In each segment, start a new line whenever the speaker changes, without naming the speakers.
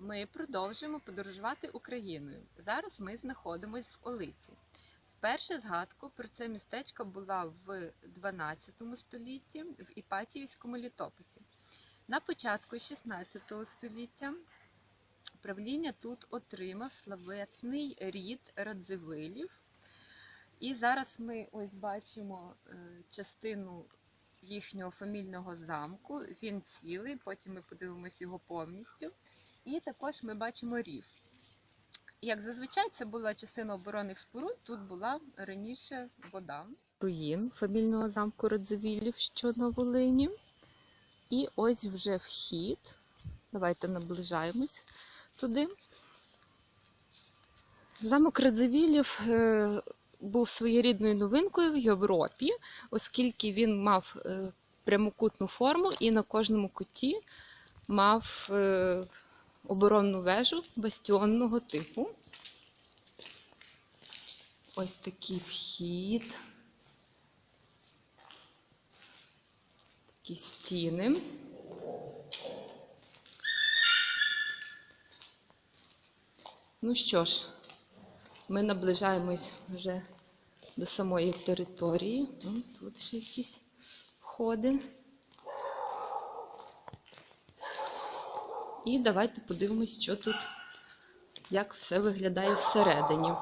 Ми продовжуємо подорожувати Україною. Зараз ми знаходимося в Олиці. Вперше згадка про це містечко була в 12 столітті в Іпатіївському літописі. На початку 16 століття правління тут отримав славетний рід Радзивилів. І зараз ми ось бачимо е, частину їхнього фамільного замку. Він цілий, потім ми подивимось його повністю. І також ми бачимо рів. Як зазвичай, це була частина оборонних споруд, тут була раніше вода. Руїн фамільного замку Радзивілів, що на Волині. І ось вже вхід. Давайте наближаємось туди. Замок Радзивілів е, був своєрідною новинкою в Європі, оскільки він мав е, прямокутну форму і на кожному куті мав е, оборонну вежу бастіонного типу. Ось такий вхід. Такі стіни. Ну що ж, ми наближаємось вже до самої території. Ну, Тут ще якісь входи. І давайте подивимось, що тут, як все виглядає всередині.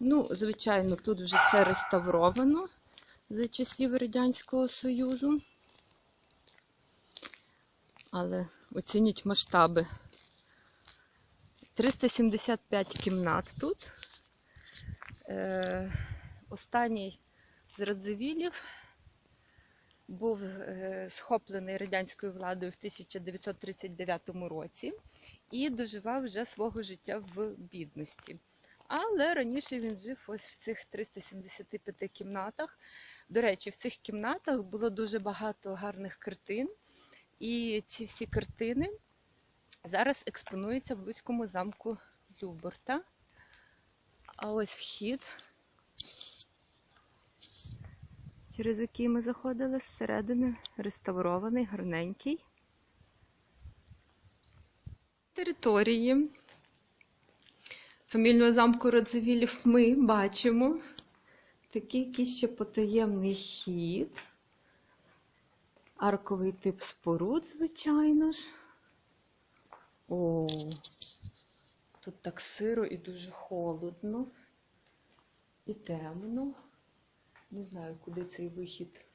Ну, звичайно, тут вже все реставровано за часів Радянського Союзу. Але оцініть масштаби. 375 кімнат тут. Е, останній з Радзивілів був е, схоплений радянською владою в 1939 році і доживав вже свого життя в бідності. Але раніше він жив ось в цих 375 кімнатах. До речі, в цих кімнатах було дуже багато гарних картин, і ці всі картини зараз експонуються в Луцькому замку Люборта. А ось вхід через який ми заходили зсередини, реставрований, гарненький. Території фамільного замку Радзивілів ми бачимо такий якийсь ще потаємний хід, арковий тип споруд, звичайно ж. О, тут так сиро і дуже холодно, і темно. Не знаю, куди цей вихід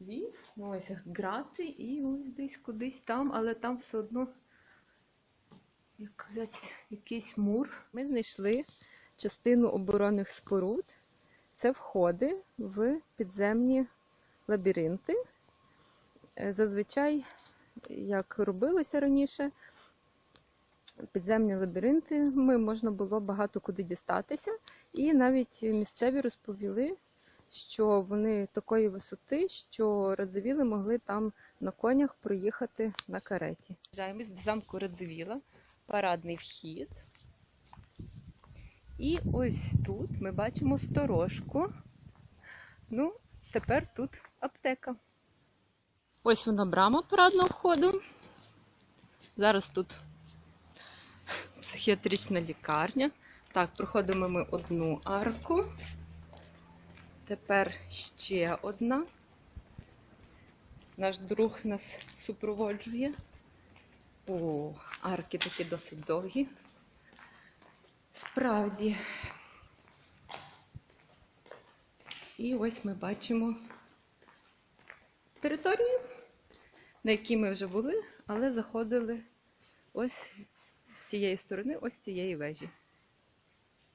вів. Ну, ось грати і ось десь кудись там, але там все одно якась, якийсь мур. Ми знайшли частину оборонних споруд. Це входи в підземні лабіринти. Е, Зазвичай, як робилося раніше, підземні лабіринти ми можна було багато куди дістатися, і навіть місцеві розповіли, що вони такої висоти, що Радзивіли могли там на конях проїхати на кареті. Приїжджаємось до замку Радзивіла, парадний вхід. І ось тут ми бачимо сторожку. Ну, тепер тут аптека. Ось вона брама парадного входу. Зараз тут психіатрична лікарня. Так, проходимо ми одну арку. Тепер ще одна. Наш друг нас супроводжує. О, арки такі досить довгі. Справді. І ось ми бачимо територію, на якій ми вже були, але заходили ось з цієї сторони, ось з цієї вежі.